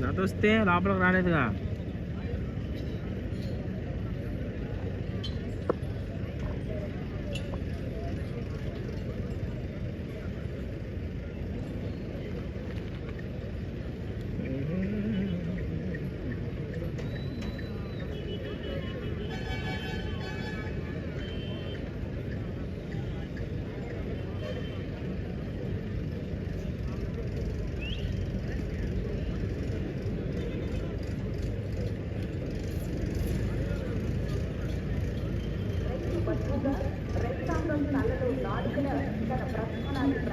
జత వస్తే లోపలికి రాలేదుగా. का कपड़ा बना देते हैं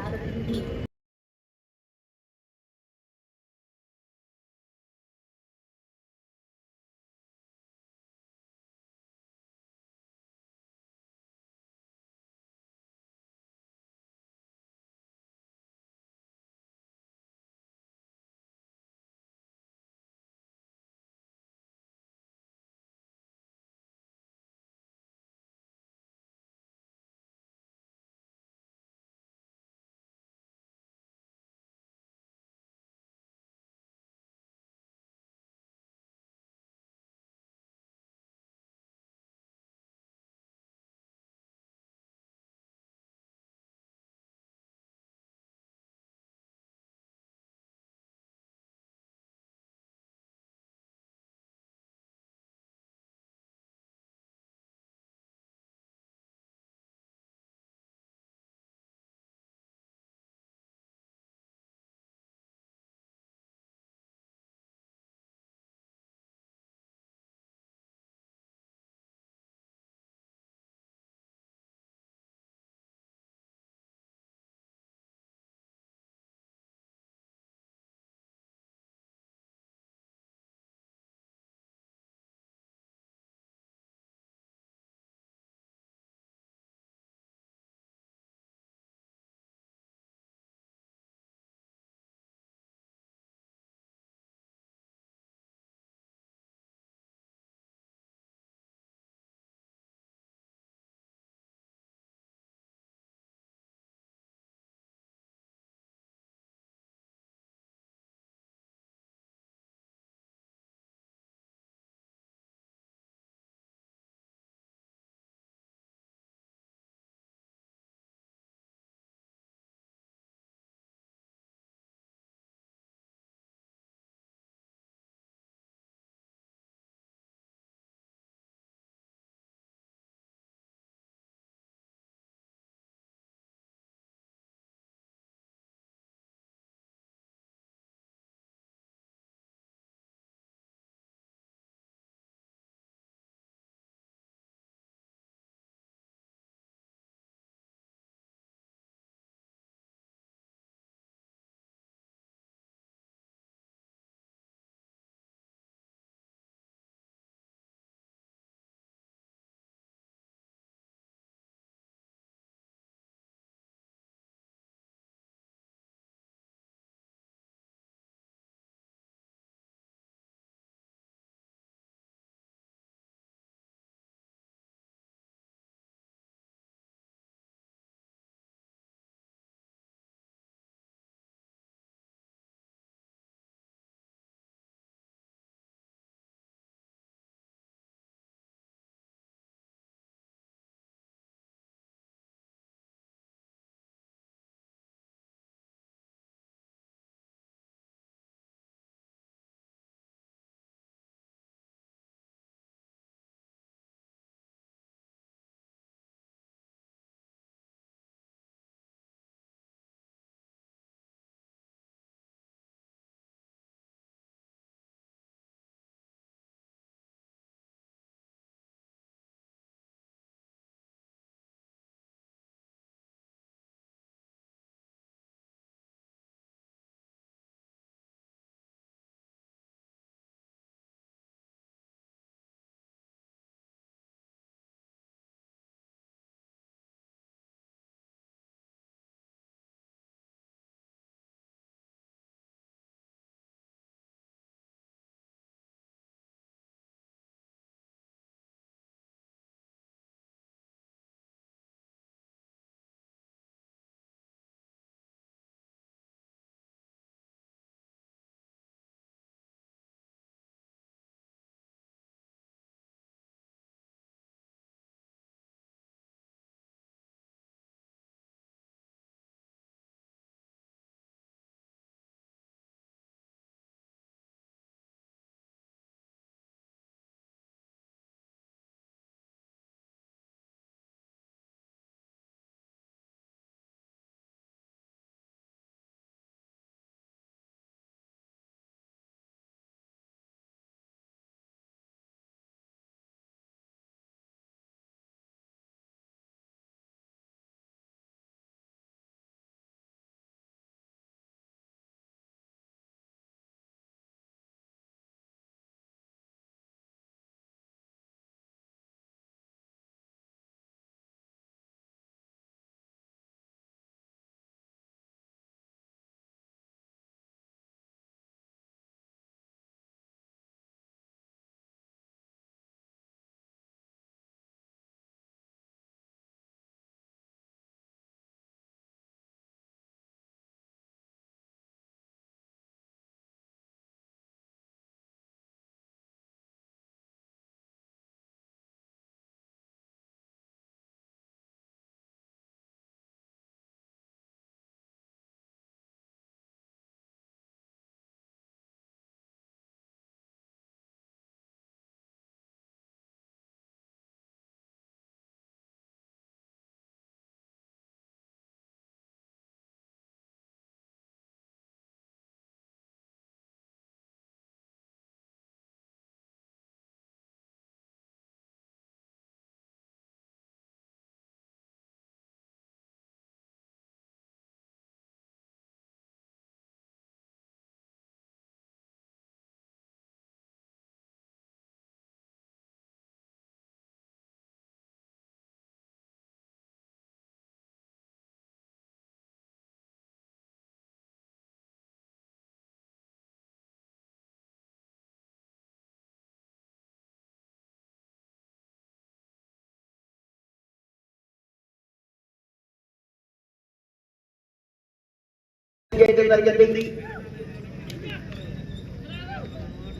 చేయడం జరిగింది.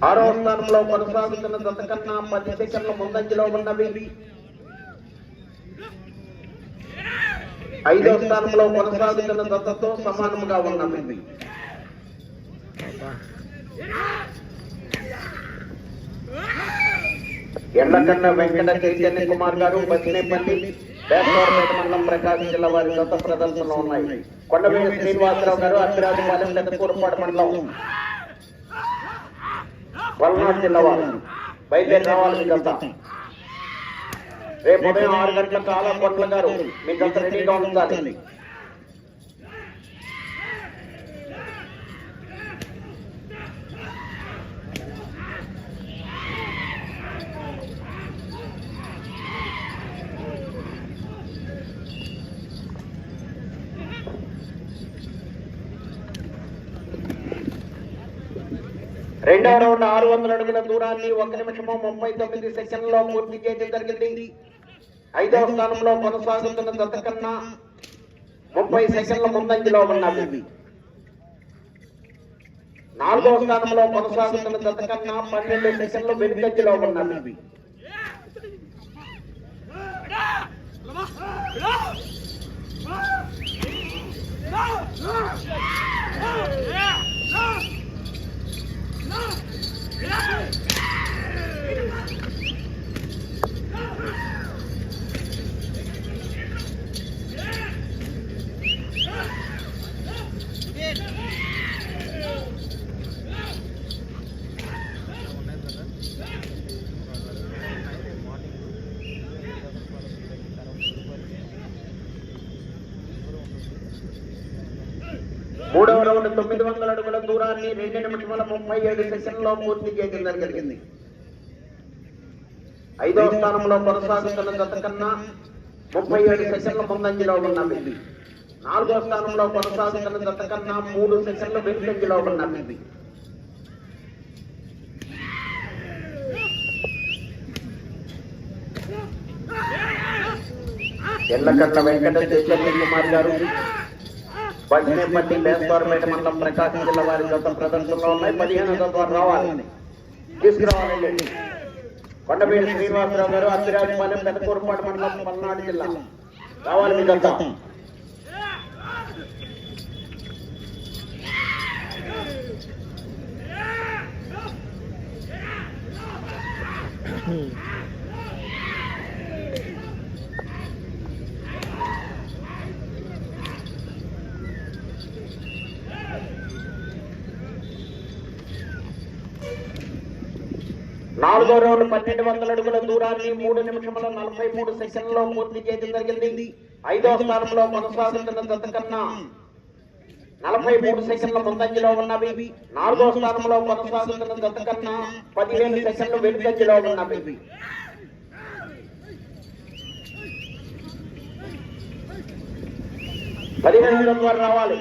ఆరో స్థానంలో కొనసాగుతున్న జత పది సెకండ్ల ముందంజలో ఉన్నవి ఐదో స్థానంలో కొనసాగుతున్న దత్తతో సమానముగా ఉన్నవి ఎండకన్న వెంకట చైతన్య కుమార్ గారు పచ్చినేపల్లి బేస్తవారపేట మండలం ప్రకాశం జిల్లా వారి సొంత ప్రదర్శనలో ఉన్నాయి. కొండవీటి శ్రీనివాసరావు గారు అభిరాజపాలెం పెద్దకూరుపాడు మండలం పల్నాడు జిల్లా వారు. బయలుదేరి రావాలి మీ రేపు ఉదయం ఆరు గంటలకు చాలా కొట్ల గారు మీ గత రెడీగా ఉండాలి. రెండవ రౌండ్ ఆరు వందల అడుగుల దూరాన్ని ఒక నిమిషము ముప్పై తొమ్మిది సెకండ్లో పూర్తి చేయడం జరిగింది. ఐదవ స్థానంలో కొనసాగుతున్న జత కన్నా ముప్పై సెకండ్ల ముందంజలో ఉన్నది నాలుగవ స్థానంలో కొనసాగుతున్న జత కన్నా పన్నెండు సెకండ్లు వెనుకంజలో ఉన్నది No! ఉన్నవి మూడవ రౌండ్ తొమ్మిది వందల అడుగుల దూరాన్ని రెండు నిమిషముల ముప్పై ఏడు సెకండ్లో పూర్తి చేయడం జరిగింది. ఐదవ స్థానంలో కొనసాగుతున్న గత కన్నా ముప్పై ఏడు సెకండ్ల ముందంజలో ఉన్నవి నాలుగో స్థానంలో కొనసాగుతున్న గత కన్నా మూడు సెకండ్ల వెనుకంజలో ఉన్నవి ఎల్లకట్ల వెంకట చైతన్య కుమార్ గారు. బడ్నేపల్లి బేస్తవారపేట మండలం ప్రకాశం జిల్లా వారి గత ప్రదర్శనలో ఉన్నాయి. పదిహేను ద్వారా రావాలి. తీసుకురావాలండి కొండపేట శ్రీనివాసరావు గారు అత్తిరాజపాలెం పెద్దకూరుపాడు మండలం పల్నాడు జిల్లా. రావాలి మీ గత నాలుగో రౌండ్ పన్నెండు వందల అడుగుల దూరాన్ని మూడు నిమిషముల నలభై మూడు సెకండ్లో పూర్తి చేయడం జరిగింది. ఐదో స్థానంలో కొనసాగుతున్న జత కన్నా నలభై మూడు సెకండ్ల ముందంజలో ఉన్నవి. నాలుగో స్థానంలో కొనసాగుతున్న జత కన్నా పదిహేను సెకండ్లు వెనుకంజలో ఉన్నవి. పదిహేను ద్వారా రావాలి.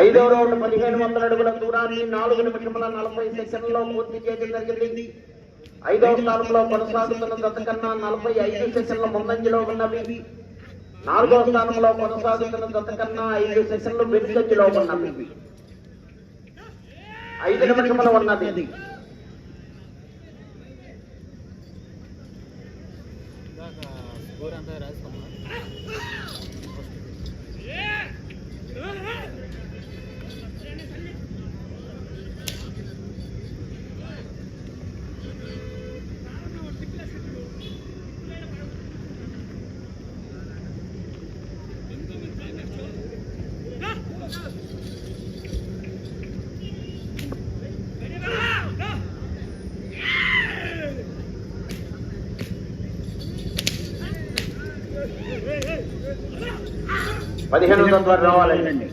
ఐదవ రౌండ్ పదిహేను వందల అడుగుల దూరాన్ని నాలుగు నిమిషముల నలభై సెకండ్లో పూర్తి చేయడం జరిగింది. ఐదవ స్థానంలో కొనసాగుతున్న జత కన్నా నలభై ఐదు సెషన్ల ముందంజలో ఉన్నవి. నాలుగవ స్థానంలో కొనసాగుతున్న జత కన్నా ఐదు సెషన్లు వెనుకంజలో ఉన్నవి. ఐదు నిమిషముల ఉన్నది. స్కోర్ పదిహేను వందల ద్వారా రావాలండి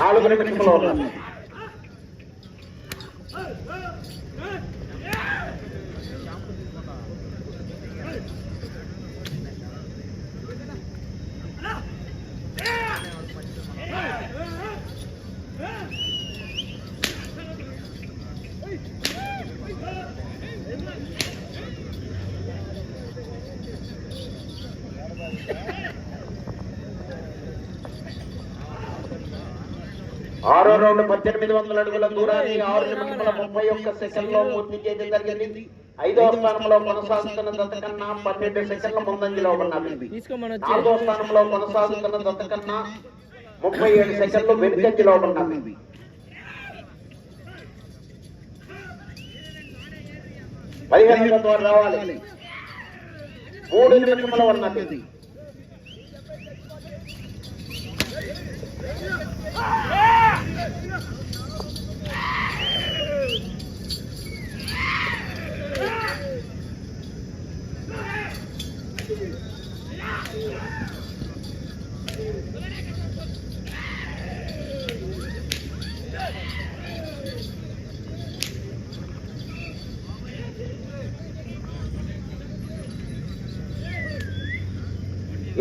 నాలుగు నిమిషంలో. ఉన్నాను రౌండ్ పద్దెనిమిది వందల అడుగుల దూరాన్ని ఆరు నిమిషముల ముప్పై ఒక్క సెకండ్లో పూర్తి చేయడం జరిగింది. ఐదవ స్థానంలో కొనసాగుతున్న దత్త కన్నా పన్నెండు సెకండ్ల ముందంజలో ఉన్నది. నాలుగో స్థానంలో కొనసాగుతున్న దత్త కన్నా ముప్పై ఏడు సెకండ్లు వెనుకంజలో ఉన్నది. పదిహేను ద్వారా రావాలి. మూడు నిమిషముల ఉన్నది. Yeah.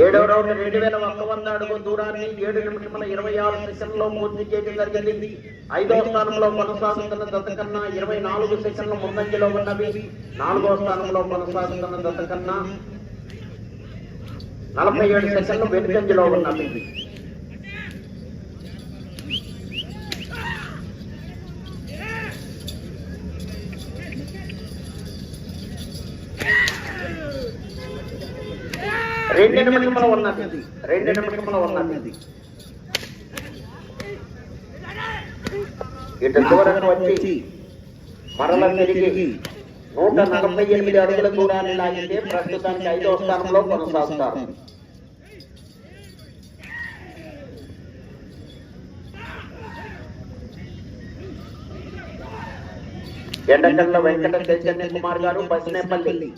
ఏడవ రౌండ్ రెండు వేల ఒక్క వంద అడుగు దూరాన్ని ఏడు నిమిషముల ఇరవై ఆరు సెషన్లో పూర్తి చేయడం జరిగింది. ఐదవ స్థానంలో కొనసాగుతున్న దత్త కన్నా ఇరవై నాలుగు సెకండ్ల ముందంజలో ఉన్నవి. నాలుగో స్థానంలో కొనసాగుతున్న దత్త కన్నా నలభై ఏడు సెషన్లు వెనుకంజలో ఉన్నవి. రెండు నిమిషముల ఉన్నది రెండు నిమిషముల ఉన్నది ఇటు దూరంగా వచ్చి మరల తిరిగి నూట నలభై ఎనిమిది అడుగుల దూరాన్ని లాగితే ప్రస్తుతానికి ఐదవ స్థానంలో కొనసాగుతారు. ఎండకల్ల వెంకట చైతన్య కుమార్ గారు బస్నేపల్లి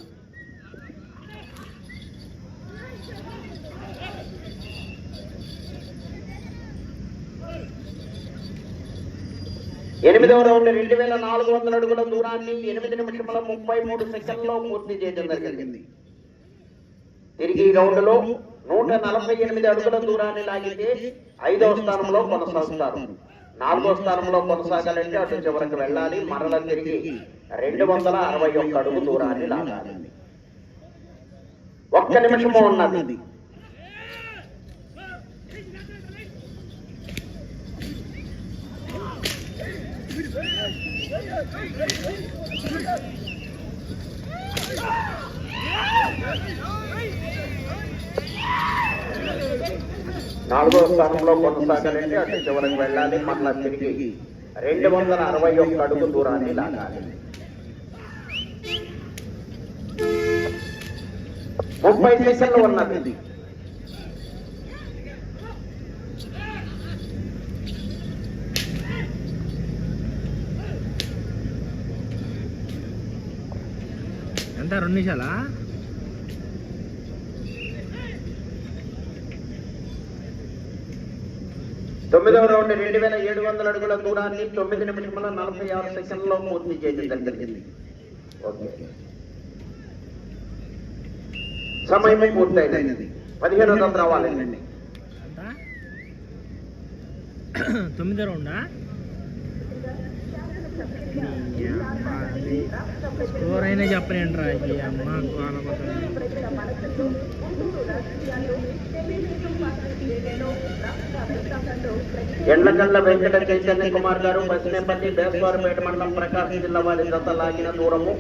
ఎనిమిదవ రౌండ్ రెండు వేల నాలుగు వందల అడుగుల దూరాన్ని ఎనిమిది నిమిషముల ముప్పై మూడు సెకండ్లో పూర్తి చేయడం జరిగింది. తిరిగి ఈ రౌండ్లో నూట నలభై ఎనిమిది అడుగుల దూరాన్ని లాగితే ఐదవ స్థానంలో కొనసాగుతారు. నాలుగో స్థానంలో కొనసాగాలంటే అటు చివరికి వెళ్ళాలి మరల తిరిగి రెండు వందల అరవై ఒక్క అడుగు దూరాన్ని లాగాలి. ఒక్క నిమిషము ఉన్నది. నాలుగో స్థానంలో కొనసాగాలంటే అటు చివరికి వెళ్ళాలి. మరలా తిరిగి రెండు వందల అరవై ఒక్క అడుగు దూరాన్ని లాగాలి. ముప్పై సెకండ్లు ఉన్నది. ఎంత రెండు నిమిషాలా? తొమ్మిదవ రౌండ్ రెండు వేల ఏడు వందల అడుగుల దూరాన్ని తొమ్మిది నిమిషముల నలభై ఆరు సెకండ్లో పూర్తి చేయడం జరిగింది. సమయం పూర్తయినది. పదిహేను వందలు రావాలండి తొమ్మిది రౌండా? స్కోర్ అయినా చెప్పలేంట్రా ఈ అమ్మ ఎండ్లకల్ల వెంకట చైతన్య కుమార్ గారు బసినేపల్లి బేస్వారపేట మండలం ప్రకాశం జిల్లా వారి జత లాగిన దూరము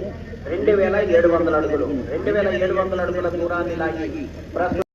రెండు వేల ఏడు వందల అడుగులు. రెండు వేల ఏడు వందల అడుగుల దూరాన్ని లాగి ప్రస్తుతం